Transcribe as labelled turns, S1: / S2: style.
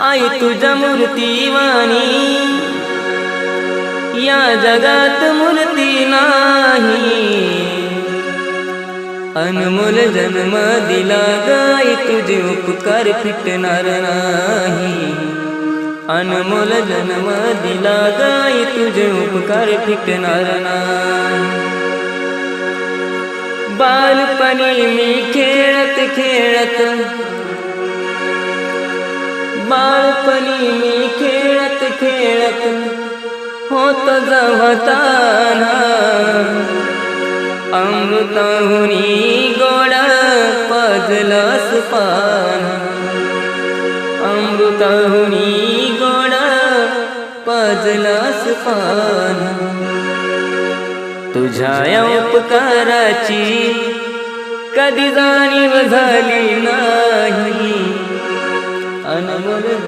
S1: आई तुझ्या मूर्तीवाणी या जगात मूर्ती नाही. अनमोल जन्म दिला गाई तुझे उपकार फिटणार नाही. अनमोल जन्म दिला गाई तुझे उपकार फिटणार नाही. बालपणी मी खेळत खेळत बाळपणी मी खेळत खेळत होत जवताना अमृताहुनी गोड पजलस पान अमृताहुनी गोड पजलस पान तुझ्या उपकाराची कधी जाणीव झाली? नाही अनमोल